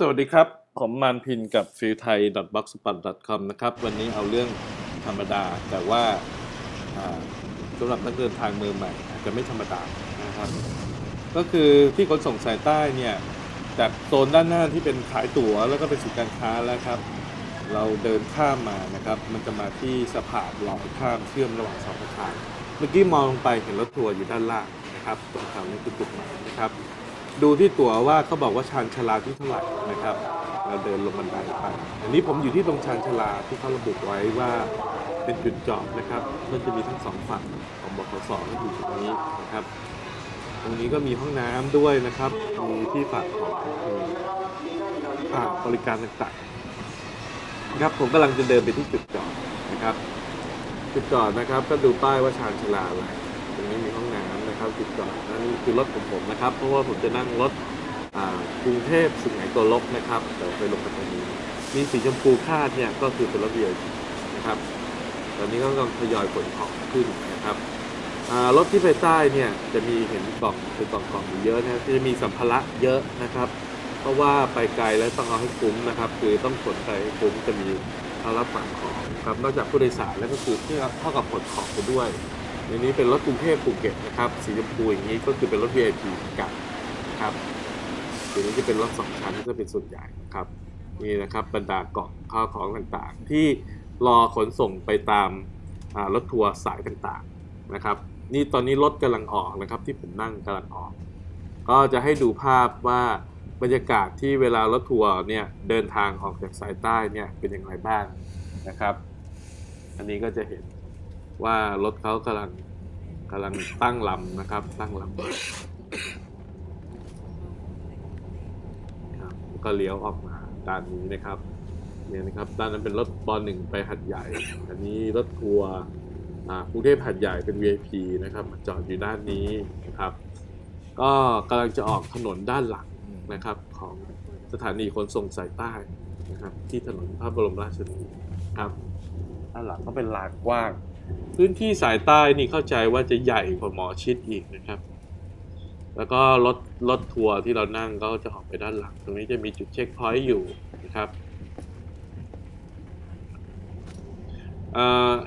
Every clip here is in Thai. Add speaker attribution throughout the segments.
Speaker 1: สวัสดีครับ ผมมานพินกับฟิลไทย b o x s p o t c o m นะครับ วันนี้เอาเรื่องธรรมดา แต่ว่าอ่าสำหรับนักเดินทางมือใหม่ อาจจะไม่ธรรมดานะครับ ก็คือที่ขนส่งสายใต้เนี่ย จากโซนด้านหน้าที่เป็นขายตั๋วแล้วก็เป็นศูนย์การค้าแล้วครับ เราเดินข้ามมานะครับ มันจะมาที่สะพานลอยข้ามเชื่อมระหว่างสองสะพาน เมื่อกี้มองลงไปเห็นรถทัวร์อยู่ด้านล่างนะครับตรงแถวนี้คือจุดหมายนะครับ ดูที่ตั๋วว่าเขาบอกว่าชานชาลาที่เท่าไหร่นะครับ เราเดินลงบันไดไปอันนี้ผมอยู่ที่ตรงชานชาลาที่เขาระบุไว้ว่าเป็นจุดจอดนะครับมันจะมีทั้งสองฝั่งของบขสที่อยู่ตรงนี้นะครับ ตรงนี้ก็มีห้องน้ำด้วยนะครับ มีที่ฝากของอ่าบริการต่างๆนะครับผมกำลังจะเดินไปที่จุดจอดนะครับ จุดจอดนะครับ ก็ดูป้ายว่าชานชาลาอะไร องน้ำนะครับจุดจอดนั่นคือรถของผมนะครับ เพราะว่าผมจะนั่งรถกรุงเทพสุไหงโกลกนะครับเดี๋ยวไปลงปัตตานีมีสีชมพูคาดเนี่ยก็คือเป็นรถเบียร์นะครับ ตอนนี้ก็กำลังทยอยขนของขึ้นนะครับรถที่ไปใต้เนี่ยจะมีเห็นกล่องเป็นกล่องกล่องเยอะนะครับจะมีสัมภาระเยอะนะครับ เพราะว่าไปไกลแล้วต้องเอาให้คุ้มนะครับ คือต้องขนไปคุ้มจะมีเขารับฝากของครับนอกจากผู้โดยสารแล้วก็คือเท่ากับขนของไปด้วย ในนี้เป็นรถกรุงเทพภูเก็ตนะครับ สีชมพูอย่างนี้ก็คือเป็นรถ VIP กันนะครับทีนี้จะเป็นรถสองชั้นก็เป็นส่วนใหญ่นะครับนี่นะครับบรรดาเกล่องข้าวของต่างๆ ที่รอขนส่งไปตามรถทัวร์สายต่างๆนะครับนี่ตอนนี้รถกำลังออกนะครับที่ผมนั่งกำลังออก ก็จะให้ดูภาพว่าบรรยากาศที่เวลารถทัวร์เนี่ยเดินทางออกจากสายใต้เนี่ยเป็นอย่างไรบ้างนะครับ อันนี้ก็จะเห็น ว่ารถเขากำลังกำลังตั้งลำนะครับ ตั้งลำครับก็เลี้ยวออกมาด้านนี้นะครับเนี่ยนะครับด้านนั้นเป็นรถบอลหนึ่งไปหัดใหญ่ อันนี้รถทัวร์กรุงเทพหัดใหญ่เป็น VIP นะครับมาจอดอยู่ด้านนี้นะครับ ก็กำลังจะออกถนนด้านหลังนะครับของสถานีขนส่งสายใต้นะครับ ที่ถนนพระบรมราชชนนีครับด้านหลังก็เป็นลานกว้าง พื้นที่สายใต้นี่เข้าใจว่าจะใหญ่กว่าหมอชิดอีกนะครับ แล้วก็รถรถทัวร์ที่เรานั่งก็จะออกไปด้านหลัง ตรงนี้จะมีจุดเช็คพอยต์อยู่นะครับ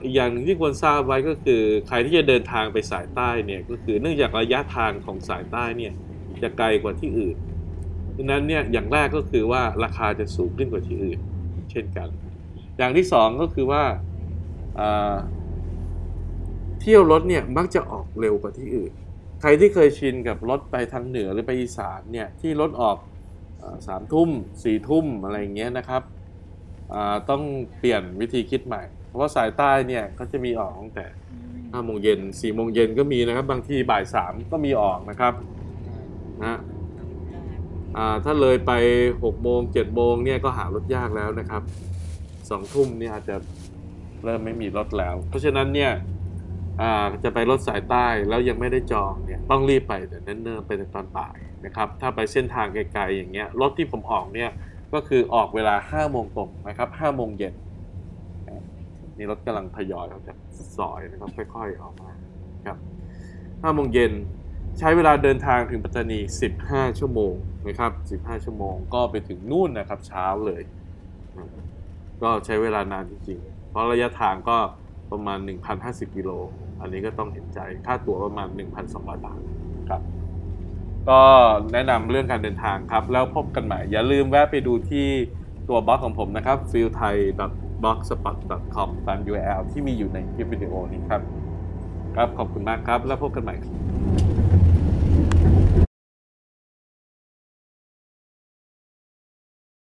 Speaker 1: อีกอย่างที่ควรทราบไว้ก็คือใครที่จะเดินทางไปสายใต้เนี่ยก็คือเนื่องจากระยะทางของสายใต้เนี่ยจะไกลกว่าที่อื่นดังนั้นเนี่ยอย่างแรกก็คือว่าราคาจะสูงขึ้นกว่าที่อื่น เช่นกัน อย่างที่สองก็คือว่า เที่ยวรถเนี่ยมักจะออกเร็วกว่าที่อื่น ใครที่เคยชินกับรถไปทางเหนือหรือไปอีสานเนี่ยที่รถออกอาสามทุ่มสี่ทุ่มอะไรอย่างเงี้ยนะครับอ่าต้องเปลี่ยนวิธีคิดใหม่ เพราะว่าสายใต้เนี่ยเขาจะมีออกตั้งแต่ห้าโมงเย็นสี่โมงเย็นก็มีนะครับ บางทีบ่ายสามก็มีออกนะครับนะอ่าถ้าเลยไปหกโมงเจ็ดโมงเนี่ยก็หารถยากแล้วนะครับสองทุ่มเนี่ยอาจจะเริ่มไม่มีรถแล้ว เพราะฉะนั้นเนี่ยอ่า จะไปรถสายใต้แล้วยังไม่ได้จองเนี่ยต้องรีบไปแต่เนิ่นๆไปในตอนบ่ายนะครับถ้าไปเส้นทางไกลๆอย่างเงี้ยรถที่ผมออกเนี่ยก็คือออกเวลา5โมงตรงนะครับ5โมงเย็นนี่รถกำลังทยอยออกจากซอยนะครับค่อยๆออกมาครับ5โมงเย็นใช้เวลาเดินทางถึงปัตตานี 15 ชั่วโมงนะครับ15 ชั่วโมงก็ไปถึงนู่นนะครับเช้าเลย ก็ใช้เวลานานจริงๆเพราะระยะทางก็ ประมาณ 1,050กิโล อันนี้ก็ต้องเห็นใจ ค่าตั๋วประมาณ 1,200 บาทครับ ก็แนะนำเรื่องการเดินทางครับ แล้วพบกันใหม่ อย่าลืมแวะไปดูที่ตัวบล็อกของผมนะครับ f e e l t h a i b l o g s p o t c o m ตาม URL ที่มีอยู่ในคลิปวิดีโอนี้ครับ ครับขอบคุณมากครับ แล้วพบกันใหม่ครับ